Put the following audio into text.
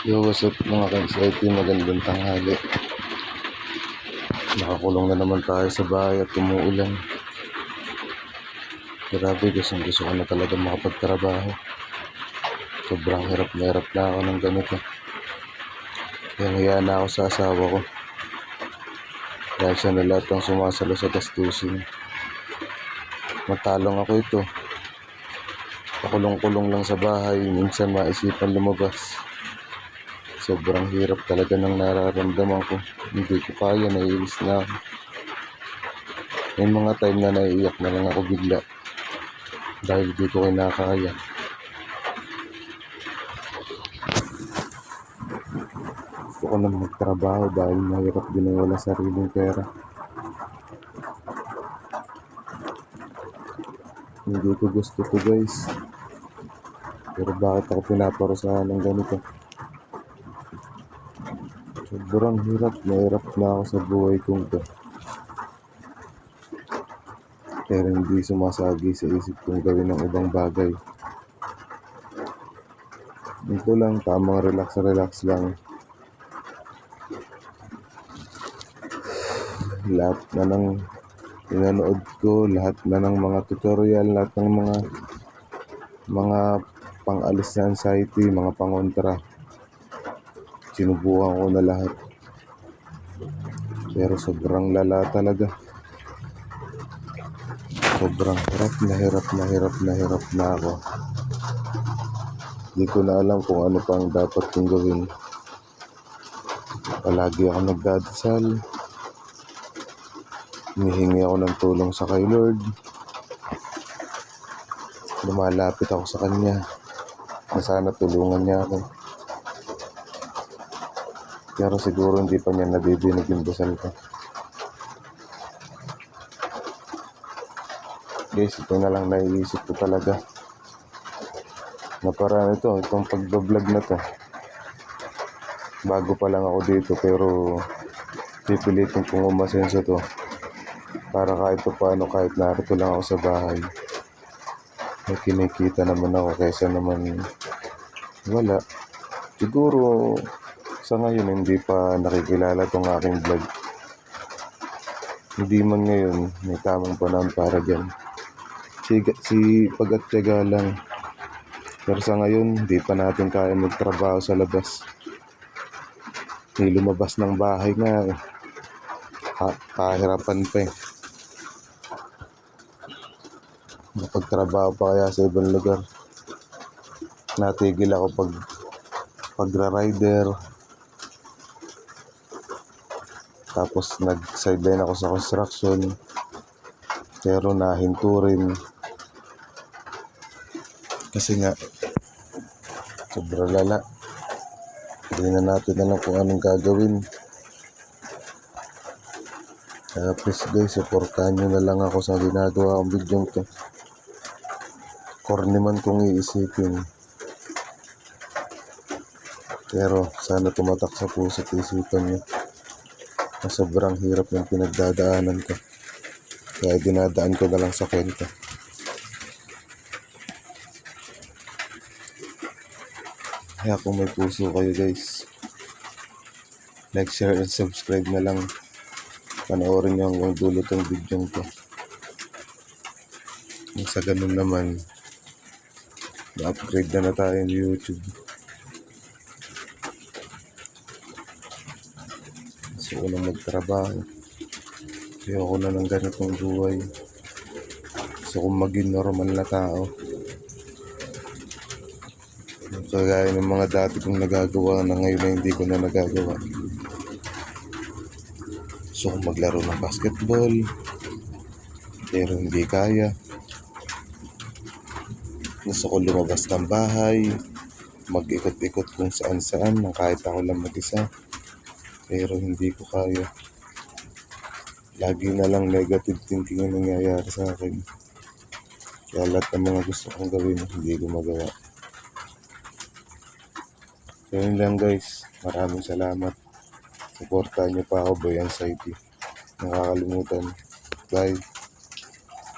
Yo, what's up mga ka-anxiety? Magandang tanghali. Nakakulong na naman tayo sa bahay at umuulan. Grabe, gusto, gusto ko na talaga makapagtrabaho. Sobrang hirap na hirap na ako ng ganito. Kaya hiya na ako sa asawa ko. Dahil siya na lahat ang sumasalo sa gastusin. Matalong ako ito. Pakulong-kulong lang sa bahay, minsan maisipan lumabas. Sobrang hirap talaga ng nararamdaman ko. Hindi ko kaya, naiinis na ako. May mga time na naiiyak na lang ako bigla. Dahil di ko kinakaya. Gusto ko na magtrabaho dahil mahirap din ang wala sariling pera. Hindi ko gusto to guys. Pero bakit ako pinaparusahan ng ganito? Sobrang hirap, mahirap na ako sa buhay kong to. Pero hindi sumasagi sa isip kong gawin ng ibang bagay. Ito lang, tamang relax-relax lang. Lahat na ng pinanood ko, lahat na ng mga tutorial, lahat ng mga mga pang-alis na anxiety, mga pangontra. Sinubukan ko na lahat. Pero sobrang lala talaga. Sobrang hirap na hirap na hirap na hirap na ako. Hindi ko na alam kung ano pang dapat kong gawin. Palagi ako nagdadasal. Humihingi ako ng tulong sa kay Lord. Lumalapit ako sa Kanya. Na sana tulungan niya ako. Pero siguro hindi pa niya nadidinig yung dasal ko. Guys, ito na lang naiisip ko talaga. Na para ito, itong pagbablog na to. Bago pa lang ako dito pero pipilitin kong umasenso to. Para kahit pa paano, kahit narito lang ako sa bahay. May kinikita naman ako kaysa naman wala. Siguro sa ngayon hindi pa nakikilala tong aking vlog. Hindi man ngayon may tamang panahon para dyan. Si, si pag-atyaga lang. Pero sa ngayon, hindi pa natin kaya magtrabaho sa labas. May lumabas ng bahay nga eh. Ha- kahirapan pa eh. Napagtrabaho pa kaya sa ibang lugar. Natigil ako pag pagra-rider. Tapos nag-sideline ako sa construction. Pero nahinto rin. Kasi nga, sobrang lala. Hindi na natin alam kung anong gagawin. Kaya please guys, supportahan nyo na lang ako sa ginagawa kong video to. Corny man kung iisipin. Pero sana tumatak sa puso at isipan nyo na sobrang hirap ng pinagdadaanan ko. Kaya dinadaan ko na lang sa kwento. Kaya kung may puso kayo guys, like, share, and subscribe na lang. Panoorin nyo hanggang dulo tong video ko. Kung sa ganun naman, na-upgrade na na tayo ng YouTube. Gusto ko na magtrabaho. Ayoko na ng ganitong buhay. Gusto kong maging normal na tao. Kagaya ng mga dati kong nagagawa na ngayon na hindi ko na nagagawa. Gusto kong maglaro ng basketball. Pero hindi kaya. Gusto ko lumabas ng bahay. Mag-ikot-ikot kung saan-saan nang kahit ako lang mag-isa. Pero hindi ko kaya. Lagi na lang negative thinking ang nangyayari sa akin. Kaya lahat ng mga gusto kong gawin, hindi ko magawa. So lang guys. Maraming salamat. Supportahan niyo pa ako, Boy Anxiety. Nakakalimutan. Bye.